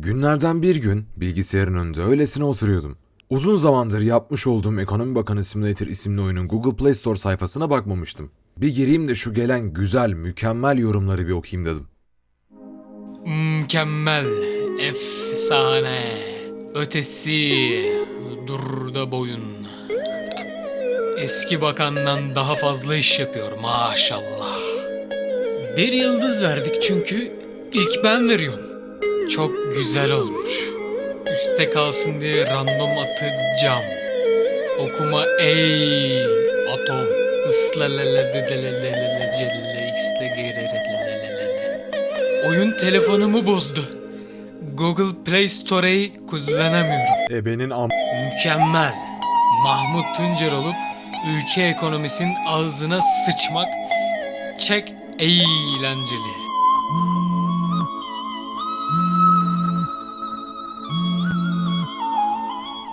Günlerden bir gün bilgisayarın önünde öylesine oturuyordum. Uzun zamandır yapmış olduğum Ekonomi Bakanı Simulator isimli oyunun Google Play Store sayfasına bakmamıştım. Bir gireyim de şu gelen güzel, mükemmel yorumları bir okuyayım dedim. Mükemmel, efsane, ötesi, durda boyun. Eski bakandan daha fazla iş yapıyor maşallah. Bir yıldız verdik çünkü ilk ben veriyorum. Çok güzel olmuş. Üste kalsın diye random atacağım. Okuma ey atom. Xlegerelelelele. Oyun telefonumu bozdu. Google Play Store'yi kullanamıyorum. Ebenin am... Mükemmel. Mahmut Tuncer olup ülke ekonomisinin ağzına sıçmak çek eğlenceli.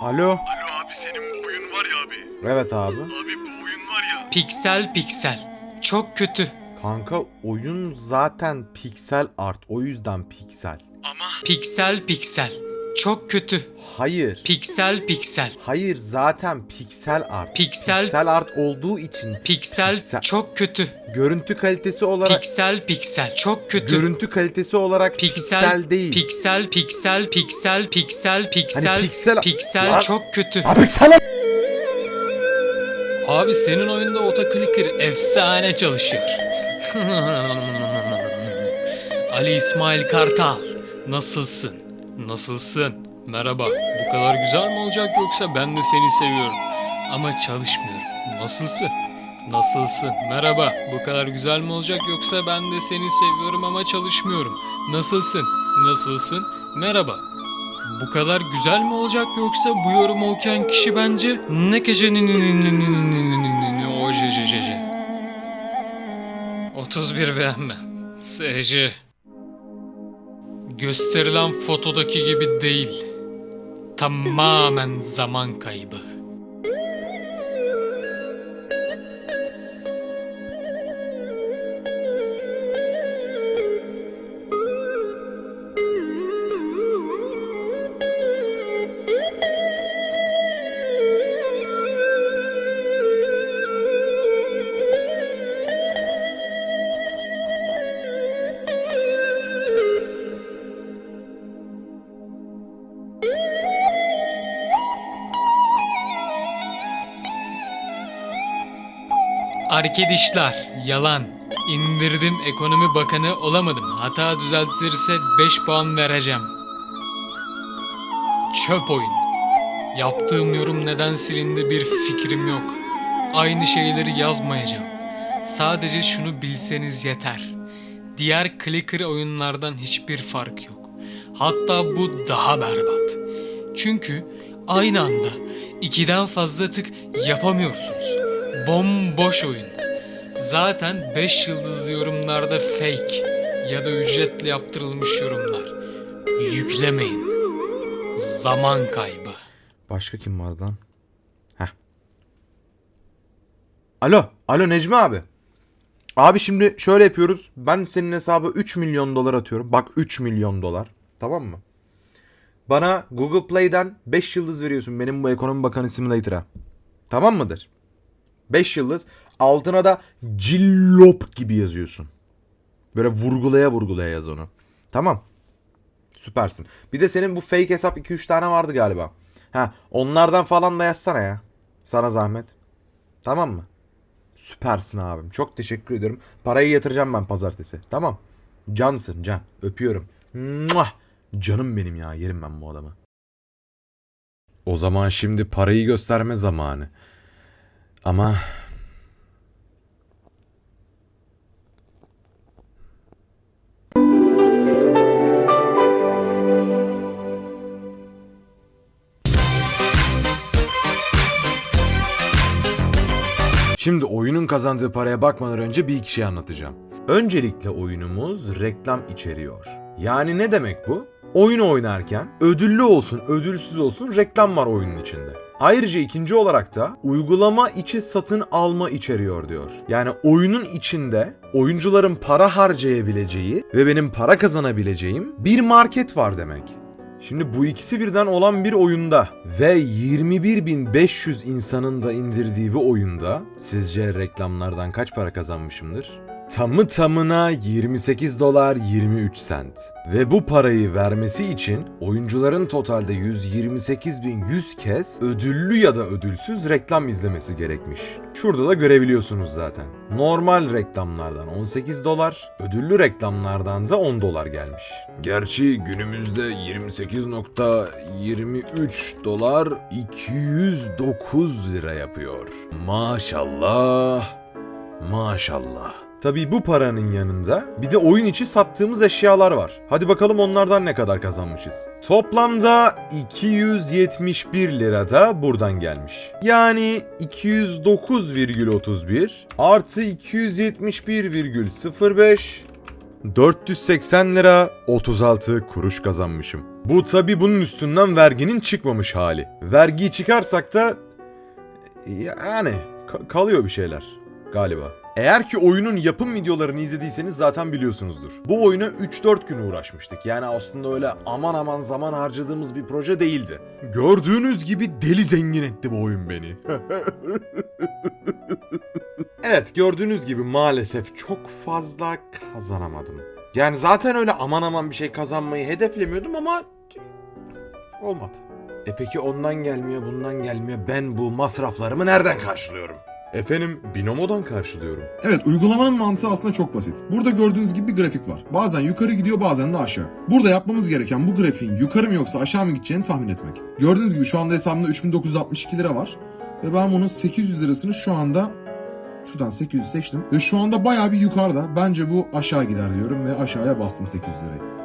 Alo? Alo abi senin bu oyun var ya abi. Evet abi. Abi bu oyun var ya. Piksel piksel. Çok kötü. Kanka oyun zaten piksel art. O yüzden piksel. Ama Piksel piksel. Çok kötü. Hayır. Piksel piksel. Hayır zaten piksel art. Piksel- Piksel art olduğu için Piksel Piksel. çok kötü. görüntü kalitesi olarak Piksel piksel. Çok kötü. görüntü kalitesi olarak piksel, Piksel, değil. Piksel, piksel, piksel, piksel, piksel, piksel- piksel Lan- çok kötü. Ha, piksel Abi senin oyunda otoclicker efsane çalışıyor. Ali İsmail Kartal, nasılsın? Nasılsın? Merhaba. Bu kadar güzel mi olacak yoksa ben de seni seviyorum. Ama çalışmıyorum. Nasılsın? Nasılsın? Merhaba. Bu kadar güzel mi olacak yoksa ben de seni seviyorum ama çalışmıyorum. Nasılsın? Nasılsın? Merhaba. Bu kadar güzel mi olacak yoksa bu yorumu okuyan kişi bence ne gecenin o jejejece. 31 beğenme. SC. Gösterilen fotodaki gibi değil. Tamamen zaman kaybı. Arkadaşlar yalan. İndirdim ekonomi bakanı olamadım. Hata düzeltirse 5 puan vereceğim. Çöp oyun. Yaptığım yorum neden silindi bir fikrim yok. Aynı şeyleri yazmayacağım. Sadece şunu bilseniz yeter. Diğer clicker oyunlardan hiçbir fark yok. Hatta bu daha berbat. Çünkü aynı anda ikiden fazla tık yapamıyorsunuz. Bomboş oyun. Zaten 5 yıldızlı yorumlarda fake ya da ücretle yaptırılmış yorumlar. Yüklemeyin. Zaman kaybı. Başka kim vardı lan? Heh. Alo. Alo Necmi abi. Abi şimdi şöyle yapıyoruz. Ben senin hesaba 3 milyon dolar atıyorum. Bak 3 milyon dolar. Tamam mı? Bana Google Play'den 5 yıldız veriyorsun benim bu ekonomi bakanı simulator'a. Tamam mıdır? 5 yıldız. Altına da cillop gibi yazıyorsun. Böyle vurgulaya vurgulaya yaz onu. Tamam. Süpersin. Bir de senin bu fake hesap 2-3 tane vardı galiba. Ha, onlardan falan da yazsana ya. Sana zahmet. Tamam mı? Süpersin abim. Çok teşekkür ediyorum. Parayı yatıracağım ben pazartesi. Tamam. Cansın can. Öpüyorum. Muah! Canım benim ya. Yerim ben bu adamı. O zaman şimdi parayı gösterme zamanı. Ama Şimdi oyunun kazandığı paraya bakmadan önce bir iki şey anlatacağım. Öncelikle oyunumuz reklam içeriyor. Yani ne demek bu? Oyunu oynarken ödüllü olsun, ödülsüz olsun reklam var oyunun içinde. Ayrıca ikinci olarak da uygulama içi satın alma içeriyor diyor. Yani oyunun içinde oyuncuların para harcayabileceği ve benim para kazanabileceğim bir market var demek. Şimdi bu ikisi birden olan bir oyunda ve 21.500 insanın da indirdiği bir oyunda sizce reklamlardan kaç para kazanmışımdır? Tamı tamına 28 dolar 23 sent. Ve bu parayı vermesi için oyuncuların totalde 128.100 kez ödüllü ya da ödülsüz reklam izlemesi gerekmiş. Şurada da görebiliyorsunuz zaten. Normal reklamlardan 18 dolar, ödüllü reklamlardan da 10 dolar gelmiş. Gerçi günümüzde 28.23 dolar 209 lira yapıyor. Maşallah. Maşallah. Tabii bu paranın yanında bir de oyun içi sattığımız eşyalar var. Hadi bakalım onlardan ne kadar kazanmışız. Toplamda 271 lira da buradan gelmiş. Yani 209,31 artı 271,05 480 lira 36 kuruş kazanmışım. Bu tabi bunun üstünden verginin çıkmamış hali. Vergiyi çıkarsak da yani ka- kalıyor bir şeyler galiba. Eğer ki oyunun yapım videolarını izlediyseniz zaten biliyorsunuzdur. Bu oyuna 3-4 gün uğraşmıştık. Yani aslında öyle aman aman zaman harcadığımız bir proje değildi. Gördüğünüz gibi deli zengin etti bu oyun beni. evet gördüğünüz gibi maalesef çok fazla kazanamadım. Yani zaten öyle aman aman bir şey kazanmayı hedeflemiyordum ama olmadı. E peki ondan gelmiyor bundan gelmiyor ben bu masraflarımı nereden karşılıyorum? Efendim binomodan karşılıyorum. Evet uygulamanın mantığı aslında çok basit. Burada gördüğünüz gibi bir grafik var. Bazen yukarı gidiyor bazen de aşağı. Burada yapmamız gereken bu grafiğin yukarı mı yoksa aşağı mı gideceğini tahmin etmek. Gördüğünüz gibi şu anda hesabımda 3962 lira var. Ve ben bunun 800 lirasını şu anda şuradan 800 seçtim. Ve şu anda bayağı bir yukarıda. Bence bu aşağı gider diyorum ve aşağıya bastım 800 lirayı.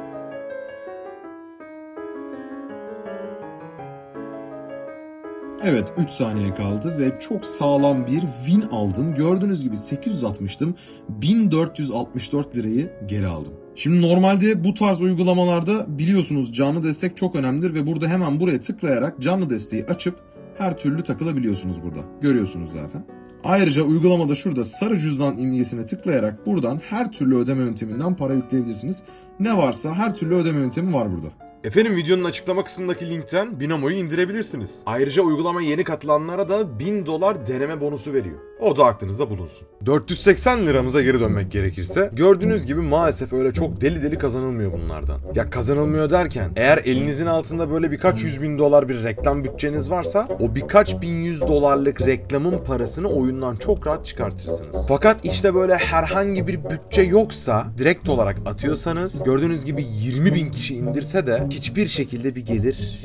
Evet 3 saniye kaldı ve çok sağlam bir win aldım. Gördüğünüz gibi 860'tım. 1464 lirayı geri aldım. Şimdi normalde bu tarz uygulamalarda biliyorsunuz canlı destek çok önemlidir ve burada hemen buraya tıklayarak canlı desteği açıp her türlü takılabiliyorsunuz burada. Görüyorsunuz zaten. Ayrıca uygulamada şurada sarı cüzdan imgesine tıklayarak buradan her türlü ödeme yönteminden para yükleyebilirsiniz. Ne varsa her türlü ödeme yöntemi var burada. Efendim videonun açıklama kısmındaki linkten Binomo'yu indirebilirsiniz. Ayrıca uygulamaya yeni katılanlara da 1000 dolar deneme bonusu veriyor. O da aklınızda bulunsun. 480 liramıza geri dönmek gerekirse gördüğünüz gibi maalesef öyle çok deli deli kazanılmıyor bunlardan. Ya kazanılmıyor derken eğer elinizin altında böyle birkaç yüz bin dolar bir reklam bütçeniz varsa o birkaç bin yüz dolarlık reklamın parasını oyundan çok rahat çıkartırsınız. Fakat işte böyle herhangi bir bütçe yoksa direkt olarak atıyorsanız gördüğünüz gibi 20 bin kişi indirse de hiçbir şekilde bir gelir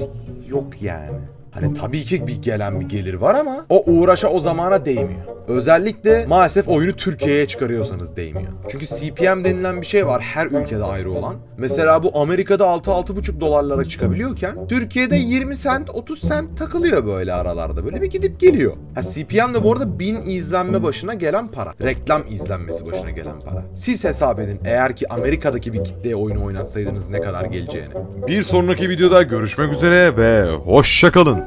yok yani. Hani tabii ki bir gelen bir gelir var ama o uğraşa o zamana değmiyor. Özellikle maalesef oyunu Türkiye'ye çıkarıyorsanız değmiyor. Çünkü CPM denilen bir şey var her ülkede ayrı olan. Mesela bu Amerika'da 6-6,5 dolarlara çıkabiliyorken Türkiye'de 20 sent 30 sent takılıyor böyle aralarda. Böyle bir gidip geliyor. Ha CPM de bu arada 1000 izlenme başına gelen para. Reklam izlenmesi başına gelen para. Siz hesap edin eğer ki Amerika'daki bir kitleye oyunu oynatsaydınız ne kadar geleceğini. Bir sonraki videoda görüşmek üzere ve hoşçakalın.